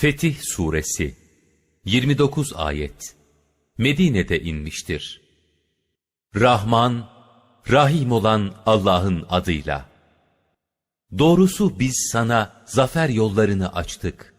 Fetih Suresi 29 ayet Medine'de inmiştir. Rahman, Rahim olan Allah'ın adıyla. Doğrusu biz sana zafer yollarını açtık.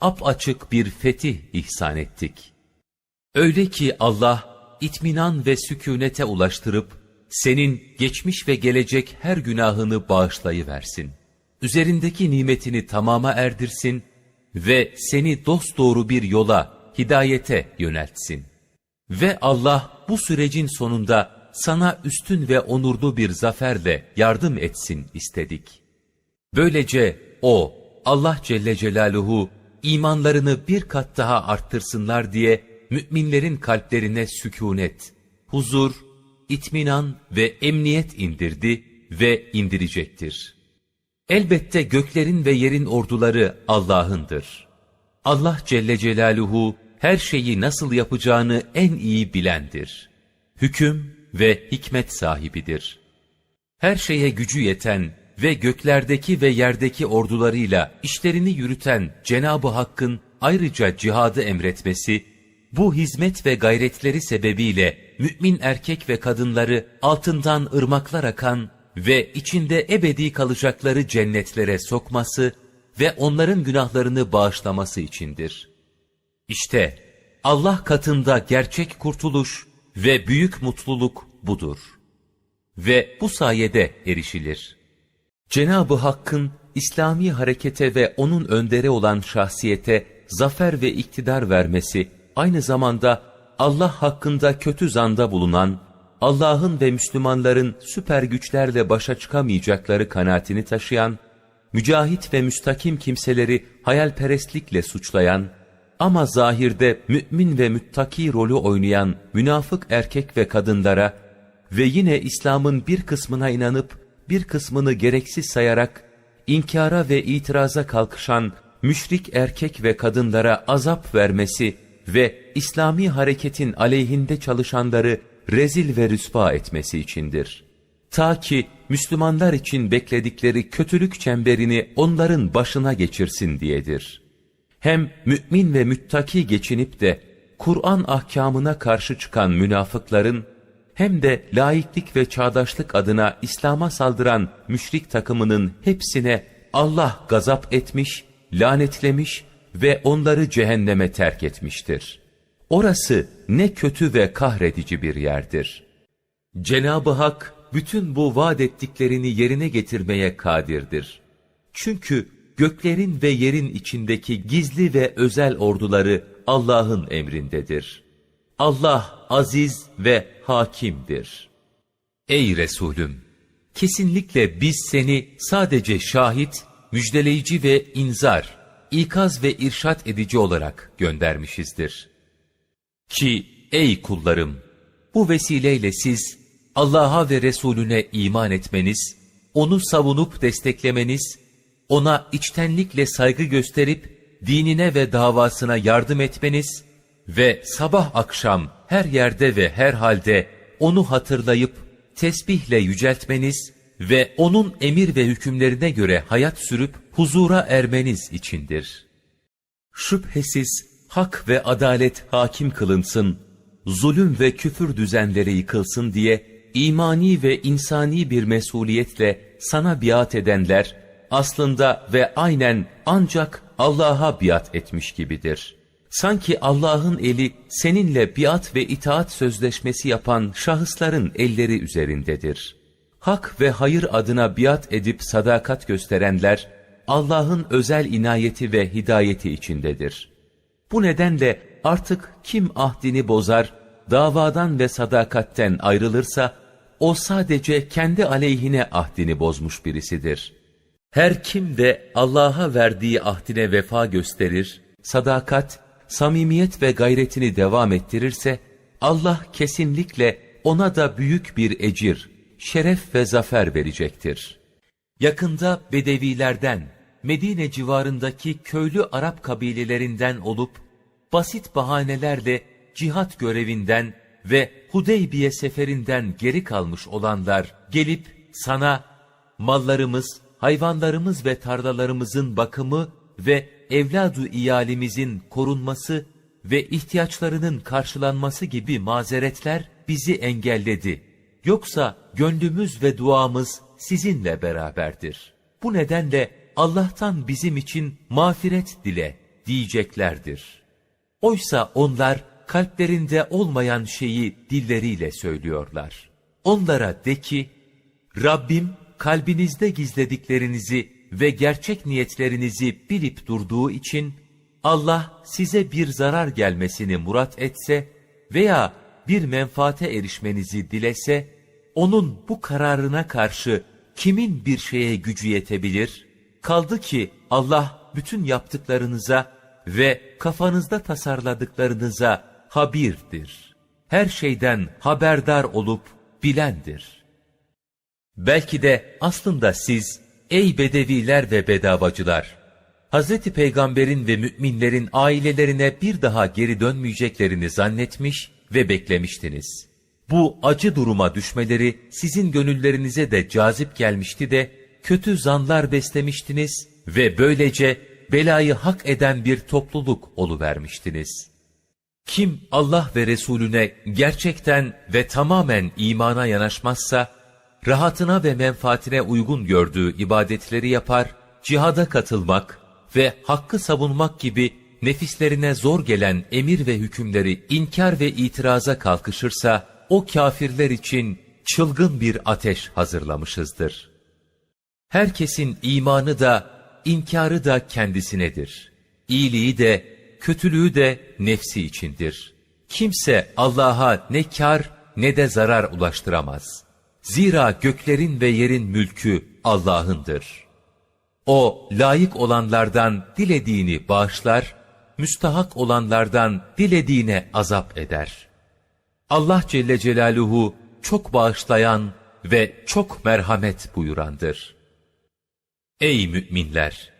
Apaçık bir fetih ihsan ettik. Öyle ki Allah itminan ve sükunete ulaştırıp senin geçmiş ve gelecek her günahını bağışlayıversin. Üzerindeki nimetini tamama erdirsin ve seni dosdoğru bir yola, hidayete yöneltsin. Ve Allah bu sürecin sonunda sana üstün ve onurlu bir zaferle yardım etsin istedik. Böylece O, Allah Celle Celaluhu, imanlarını bir kat daha arttırsınlar diye müminlerin kalplerine sükunet, huzur, itminan ve emniyet indirdi ve indirecektir. Elbette göklerin ve yerin orduları Allah'ındır. Allah Celle Celaluhu her şeyi nasıl yapacağını en iyi bilendir. Hüküm ve hikmet sahibidir. Her şeye gücü yeten ve göklerdeki ve yerdeki ordularıyla işlerini yürüten Cenab-ı Hakk'ın ayrıca cihadı emretmesi, bu hizmet ve gayretleri sebebiyle mümin erkek ve kadınları altından ırmaklar akan ve içinde ebedi kalacakları cennetlere sokması ve onların günahlarını bağışlaması içindir. İşte Allah katında gerçek kurtuluş ve büyük mutluluk budur. Ve bu sayede erişilir. Cenab-ı Hakk'ın İslami harekete ve onun önderi olan şahsiyete zafer ve iktidar vermesi, aynı zamanda Allah hakkında kötü zanda bulunan, Allah'ın ve Müslümanların süper güçlerle başa çıkamayacakları kanaatini taşıyan, mücahit ve müstakim kimseleri hayalperestlikle suçlayan, ama zahirde mümin ve müttaki rolü oynayan münafık erkek ve kadınlara ve yine İslam'ın bir kısmına inanıp bir kısmını gereksiz sayarak inkara ve itiraza kalkışan müşrik erkek ve kadınlara azap vermesi ve İslami hareketin aleyhinde çalışanları rezil ve rüsva etmesi içindir. Ta ki Müslümanlar için bekledikleri kötülük çemberini onların başına geçirsin diyedir. Hem mümin ve müttaki geçinip de Kur'an ahkamına karşı çıkan münafıkların hem de laiklik ve çağdaşlık adına İslam'a saldıran müşrik takımının hepsine Allah gazap etmiş, lanetlemiş ve onları cehenneme terk etmiştir. Orası ne kötü ve kahredici bir yerdir. Cenab-ı Hak bütün bu vaat ettiklerini yerine getirmeye kadirdir. Çünkü göklerin ve yerin içindeki gizli ve özel orduları Allah'ın emrindedir. Allah aziz ve hakimdir. Ey Resulüm! Kesinlikle biz seni sadece şahit, müjdeleyici ve inzar, ikaz ve irşat edici olarak göndermişizdir. Ki ey kullarım! Bu vesileyle siz Allah'a ve Resulüne iman etmeniz, onu savunup desteklemeniz, ona içtenlikle saygı gösterip dinine ve davasına yardım etmeniz ve sabah akşam her yerde ve her halde onu hatırlayıp tesbihle yüceltmeniz ve onun emir ve hükümlerine göre hayat sürüp huzura ermeniz içindir. Şüphesiz hak ve adalet hakim kılınsın, zulüm ve küfür düzenleri yıkılsın diye imani ve insani bir mesuliyetle sana biat edenler, aslında ve aynen ancak Allah'a biat etmiş gibidir. Sanki Allah'ın eli seninle biat ve itaat sözleşmesi yapan şahısların elleri üzerindedir. Hak ve hayır adına biat edip sadakat gösterenler, Allah'ın özel inayeti ve hidayeti içindedir. Bu nedenle artık kim ahdini bozar, davadan ve sadakatten ayrılırsa, o sadece kendi aleyhine ahdini bozmuş birisidir. Her kim de Allah'a verdiği ahdine vefa gösterir, sadakat, samimiyet ve gayretini devam ettirirse, Allah kesinlikle ona da büyük bir ecir, şeref ve zafer verecektir. Yakında Bedevilerden, Medine civarındaki köylü Arap kabilelerinden olup, basit bahanelerle cihat görevinden ve Hudeybiye seferinden geri kalmış olanlar gelip sana mallarımız, hayvanlarımız ve tarlalarımızın bakımı ve evladu iyalimizin korunması ve ihtiyaçlarının karşılanması gibi mazeretler bizi engelledi. Yoksa gönlümüz ve duamız sizinle beraberdir. Bu nedenle Allah'tan bizim için mağfiret dile diyeceklerdir. Oysa onlar kalplerinde olmayan şeyi dilleriyle söylüyorlar. Onlara de ki, Rabbim kalbinizde gizlediklerinizi ve gerçek niyetlerinizi bilip durduğu için, Allah size bir zarar gelmesini murat etse veya bir menfaate erişmenizi dilese, onun bu kararına karşı kimin bir şeye gücü yetebilir? Kaldı ki Allah bütün yaptıklarınıza ve kafanızda tasarladıklarınıza habirdir. Her şeyden haberdar olup bilendir. Belki de aslında siz, ey bedeviler ve bedavacılar, Hz. Peygamber'in ve müminlerin ailelerine bir daha geri dönmeyeceklerini zannetmiş ve beklemiştiniz. Bu acı duruma düşmeleri sizin gönüllerinize de cazip gelmişti de, kötü zanlar beslemiştiniz ve böylece belayı hak eden bir topluluk oluvermiştiniz. Kim Allah ve Resulüne gerçekten ve tamamen imana yanaşmazsa, rahatına ve menfaatine uygun gördüğü ibadetleri yapar, cihada katılmak ve hakkı savunmak gibi nefislerine zor gelen emir ve hükümleri inkar ve itiraza kalkışırsa, o kafirler için çılgın bir ateş hazırlamışızdır. Herkesin imanı da, inkarı da kendisinedir. İyiliği de, kötülüğü de nefsi içindir. Kimse Allah'a ne kar ne de zarar ulaştıramaz. Zira göklerin ve yerin mülkü Allah'ındır. O, layık olanlardan dilediğini bağışlar, müstahak olanlardan dilediğine azap eder. Allah Celle Celaluhu çok bağışlayan ve çok merhamet buyurandır. Ey müminler!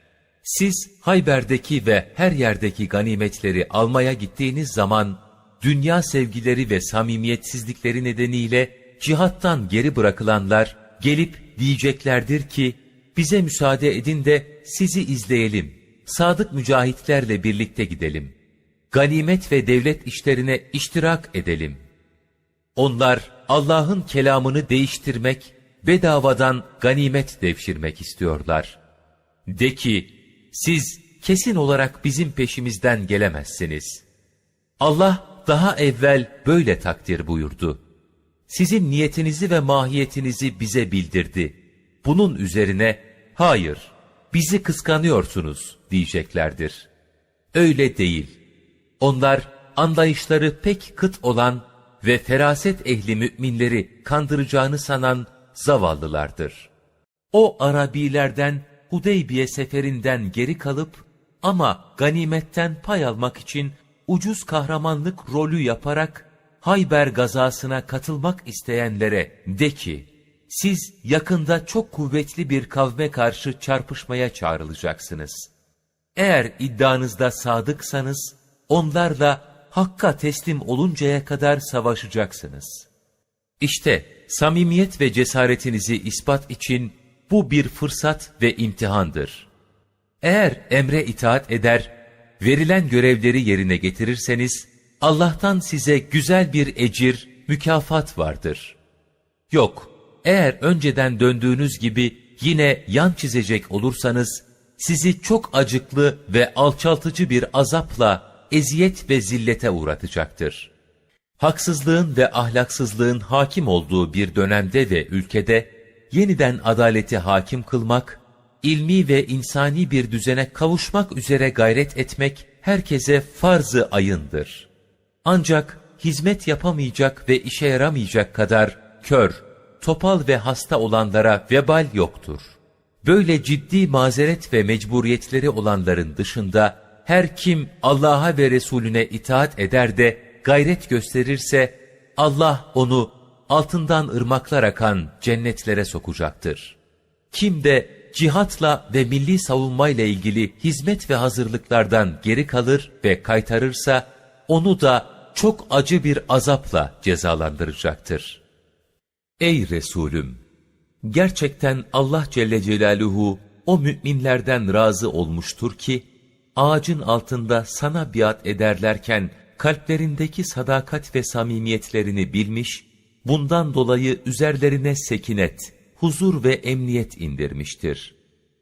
Siz Hayber'deki ve her yerdeki ganimetleri almaya gittiğiniz zaman, dünya sevgileri ve samimiyetsizlikleri nedeniyle cihattan geri bırakılanlar gelip diyeceklerdir ki, bize müsaade edin de sizi izleyelim, sadık mücahitlerle birlikte gidelim. Ganimet ve devlet işlerine iştirak edelim. Onlar Allah'ın kelamını değiştirmek, bedavadan ganimet devşirmek istiyorlar. De ki, siz kesin olarak bizim peşimizden gelemezsiniz. Allah daha evvel böyle takdir buyurdu. Sizin niyetinizi ve mahiyetinizi bize bildirdi. Bunun üzerine, hayır, bizi kıskanıyorsunuz diyeceklerdir. Öyle değil. Onlar anlayışları pek kıt olan ve feraset ehli müminleri kandıracağını sanan zavallılardır. O Arabilerden Hudeybiye seferinden geri kalıp ama ganimetten pay almak için ucuz kahramanlık rolü yaparak Hayber gazasına katılmak isteyenlere de ki, siz yakında çok kuvvetli bir kavme karşı çarpışmaya çağrılacaksınız. Eğer iddianızda sadıksanız, onlarla Hakk'a teslim oluncaya kadar savaşacaksınız. İşte samimiyet ve cesaretinizi ispat için bu bir fırsat ve imtihandır. Eğer emre itaat eder, verilen görevleri yerine getirirseniz, Allah'tan size güzel bir ecir, mükafat vardır. Yok, eğer önceden döndüğünüz gibi yine yan çizecek olursanız, sizi çok acıklı ve alçaltıcı bir azapla eziyet ve zillete uğratacaktır. Haksızlığın ve ahlaksızlığın hakim olduğu bir dönemde ve ülkede, yeniden adaleti hakim kılmak, ilmi ve insani bir düzene kavuşmak üzere gayret etmek herkese farzı ayındır. Ancak hizmet yapamayacak ve işe yaramayacak kadar kör, topal ve hasta olanlara vebal yoktur. Böyle ciddi mazeret ve mecburiyetleri olanların dışında her kim Allah'a ve Resulüne itaat eder de gayret gösterirse Allah onu altından ırmaklar akan cennetlere sokacaktır. Kim de cihatla ve milli savunmayla ilgili hizmet ve hazırlıklardan geri kalır ve kaytarırsa, onu da çok acı bir azapla cezalandıracaktır. Ey Resulüm! Gerçekten Allah Celle Celaluhu o müminlerden razı olmuştur ki, ağacın altında sana biat ederlerken kalplerindeki sadakat ve samimiyetlerini bilmiş, bundan dolayı üzerlerine sekinet, huzur ve emniyet indirmiştir.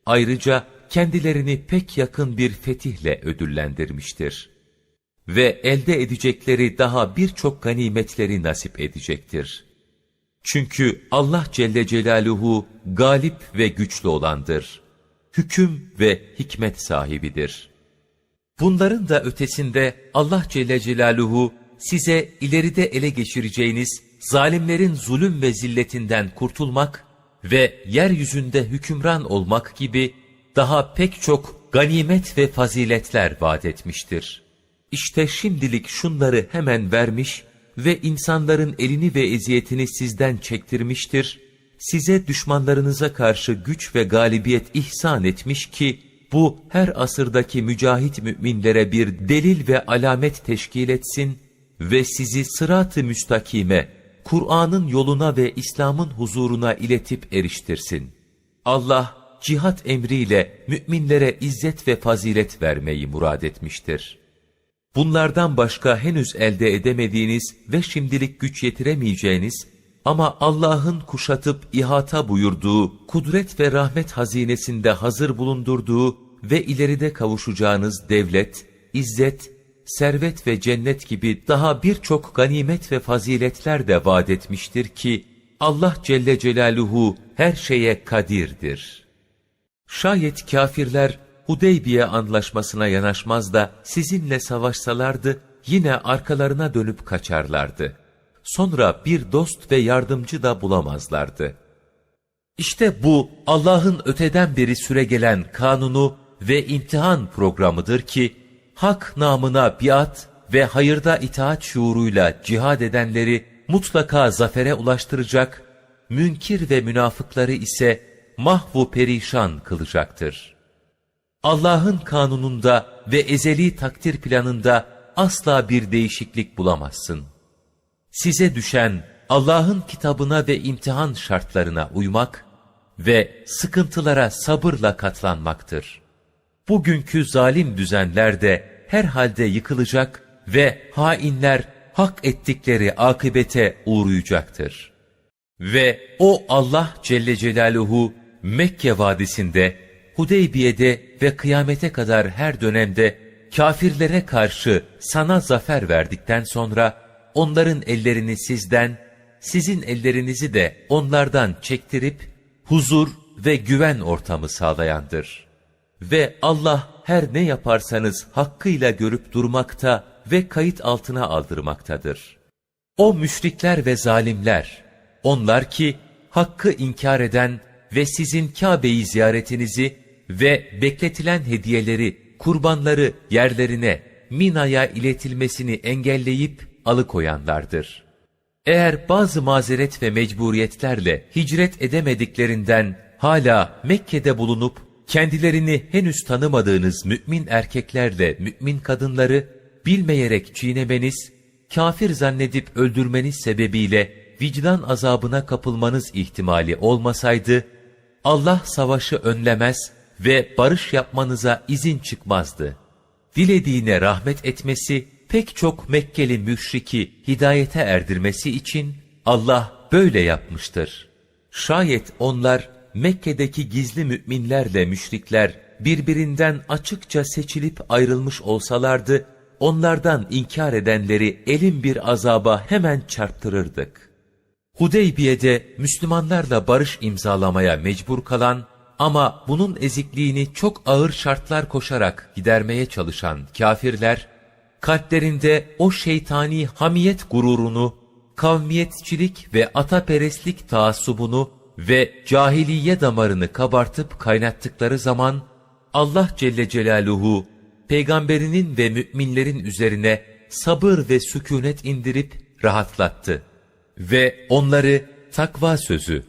Ayrıca kendilerini pek yakın bir fetihle ödüllendirmiştir. Ve elde edecekleri daha birçok ganimetleri nasip edecektir. Çünkü Allah Celle Celaluhu galip ve güçlü olandır. Hüküm ve hikmet sahibidir. Bunların da ötesinde Allah Celle Celaluhu size ileride ele geçireceğiniz zalimlerin zulüm ve zilletinden kurtulmak ve yeryüzünde hükümran olmak gibi daha pek çok ganimet ve faziletler vaat etmiştir. İşte şimdilik şunları hemen vermiş ve insanların elini ve eziyetini sizden çektirmiştir. Size düşmanlarınıza karşı güç ve galibiyet ihsan etmiş ki, bu her asırdaki mücahit müminlere bir delil ve alamet teşkil etsin ve sizi sırat-ı müstakime, Kur'an'ın yoluna ve İslam'ın huzuruna iletip eriştirsin. Allah, cihat emriyle müminlere izzet ve fazilet vermeyi murad etmiştir. Bunlardan başka henüz elde edemediğiniz ve şimdilik güç yetiremeyeceğiniz ama Allah'ın kuşatıp ihata buyurduğu, kudret ve rahmet hazinesinde hazır bulundurduğu ve ileride kavuşacağınız devlet, izzet, servet ve cennet gibi daha birçok ganimet ve faziletler de vaat etmiştir ki, Allah Celle Celaluhu her şeye kadirdir. Şayet kafirler Hudeybiye anlaşmasına yanaşmaz da sizinle savaşsalardı, yine arkalarına dönüp kaçarlardı. Sonra bir dost ve yardımcı da bulamazlardı. İşte bu Allah'ın öteden beri süregelen kanunu ve imtihan programıdır ki, hak namına biat ve hayırda itaat şuuruyla cihad edenleri mutlaka zafere ulaştıracak, münkir ve münafıkları ise mahvu perişan kılacaktır. Allah'ın kanununda ve ezeli takdir planında asla bir değişiklik bulamazsın. Size düşen Allah'ın kitabına ve imtihan şartlarına uymak ve sıkıntılara sabırla katlanmaktır. Bugünkü zalim düzenler de herhalde yıkılacak ve hainler hak ettikleri akıbete uğrayacaktır. Ve o Allah Celle Celaluhu Mekke vadisinde, Hudeybiye'de ve kıyamete kadar her dönemde kafirlere karşı sana zafer verdikten sonra onların ellerini sizden, sizin ellerinizi de onlardan çektirip huzur ve güven ortamı sağlayandır. Ve Allah her ne yaparsanız hakkıyla görüp durmakta ve kayıt altına aldırmaktadır. O müşrikler ve zalimler, onlar ki hakkı inkar eden ve sizin Kabe'yi ziyaretinizi ve bekletilen hediyeleri, kurbanları yerlerine, Mina'ya iletilmesini engelleyip alıkoyanlardır. Eğer bazı mazeret ve mecburiyetlerle hicret edemediklerinden hala Mekke'de bulunup kendilerini henüz tanımadığınız mümin erkeklerle mümin kadınları bilmeyerek çiğnemeniz, kafir zannedip öldürmeniz sebebiyle vicdan azabına kapılmanız ihtimali olmasaydı, Allah savaşı önlemez ve barış yapmanıza izin çıkmazdı. Dilediğine rahmet etmesi, pek çok Mekkeli müşriki hidayete erdirmesi için Allah böyle yapmıştır. Şayet onlar Mekke'deki gizli müminlerle müşrikler birbirinden açıkça seçilip ayrılmış olsalardı, onlardan inkar edenleri elin bir azaba hemen çarptırırdık. Hudeybiye'de Müslümanlarla barış imzalamaya mecbur kalan ama bunun ezikliğini çok ağır şartlar koşarak gidermeye çalışan kafirler, kalplerinde o şeytani hamiyet gururunu, kavmiyetçilik ve ataperestlik taassubunu ve cahiliye damarını kabartıp kaynattıkları zaman, Allah Celle Celaluhu, peygamberinin ve müminlerin üzerine sabır ve sükunet indirip rahatlattı. Ve onları takva sözü,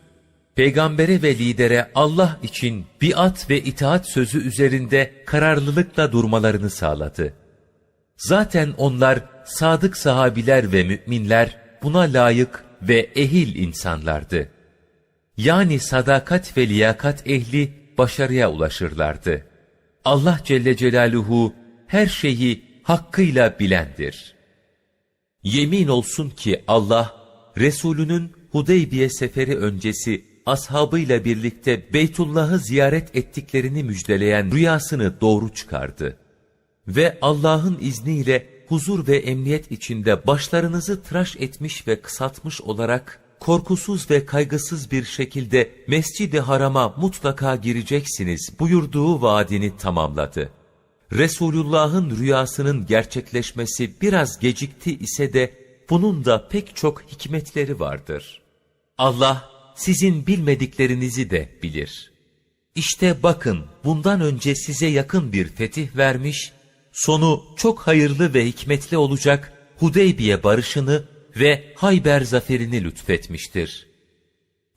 peygambere ve lidere Allah için biat ve itaat sözü üzerinde kararlılıkla durmalarını sağladı. Zaten onlar sadık sahabiler ve müminler buna layık ve ehil insanlardı. Yani sadakat ve liyakat ehli başarıya ulaşırlardı. Allah Celle Celaluhu her şeyi hakkıyla bilendir. Yemin olsun ki Allah, Resulünün Hudeybiye seferi öncesi ashabıyla birlikte Beytullah'ı ziyaret ettiklerini müjdeleyen rüyasını doğru çıkardı. Ve Allah'ın izniyle huzur ve emniyet içinde başlarınızı tıraş etmiş ve kısaltmış olarak korkusuz ve kaygısız bir şekilde Mescid-i Haram'a mutlaka gireceksiniz buyurduğu vaadini tamamladı. Resulullah'ın rüyasının gerçekleşmesi biraz gecikti ise de bunun da pek çok hikmetleri vardır. Allah sizin bilmediklerinizi de bilir. İşte bakın bundan önce size yakın bir fetih vermiş, sonu çok hayırlı ve hikmetli olacak Hudeybiye barışını ve Hayber zaferini lütfetmiştir.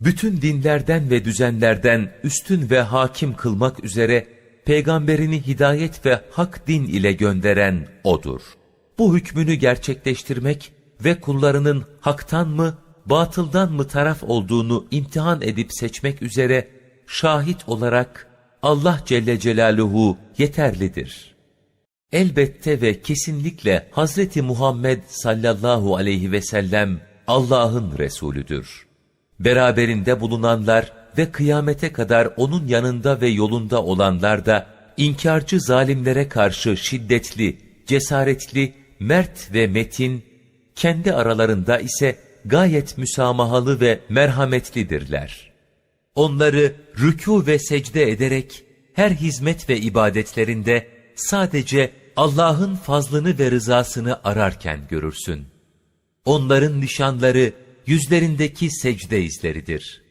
Bütün dinlerden ve düzenlerden üstün ve hakim kılmak üzere peygamberini hidayet ve hak din ile gönderen O'dur. Bu hükmünü gerçekleştirmek ve kullarının haktan mı, batıldan mı taraf olduğunu imtihan edip seçmek üzere şahit olarak Allah Celle Celaluhu yeterlidir. Elbette ve kesinlikle Hazreti Muhammed sallallahu aleyhi ve sellem Allah'ın Resulüdür. Beraberinde bulunanlar ve kıyamete kadar onun yanında ve yolunda olanlar da inkarcı zalimlere karşı şiddetli, cesaretli, mert ve metin, kendi aralarında ise gayet müsamahalı ve merhametlidirler. Onları rükû ve secde ederek her hizmet ve ibadetlerinde sadece Allah'ın fazlını ve rızasını ararken görürsün. Onların nişanları yüzlerindeki secde izleridir.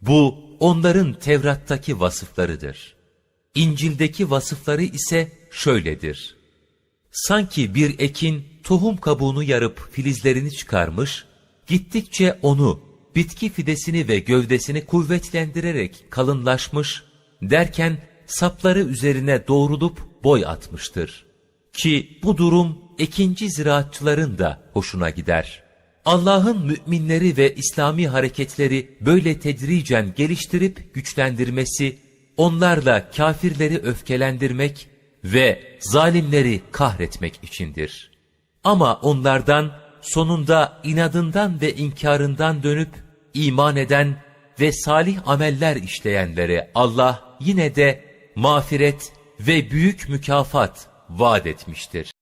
Bu onların Tevrat'taki vasıflarıdır. İncil'deki vasıfları ise şöyledir. Sanki bir ekin tohum kabuğunu yarıp filizlerini çıkarmış, gittikçe onu, bitki fidesini ve gövdesini kuvvetlendirerek kalınlaşmış, derken sapları üzerine doğrulup boy atmıştır. Ki bu durum ikinci ziraatçıların da hoşuna gider. Allah'ın müminleri ve İslami hareketleri böyle tedricen geliştirip güçlendirmesi, onlarla kafirleri öfkelendirmek ve zalimleri kahretmek içindir. Ama onlardan sonunda inadından ve inkarından dönüp iman eden ve salih ameller işleyenlere Allah yine de mağfiret ve büyük mükafat vaat etmiştir.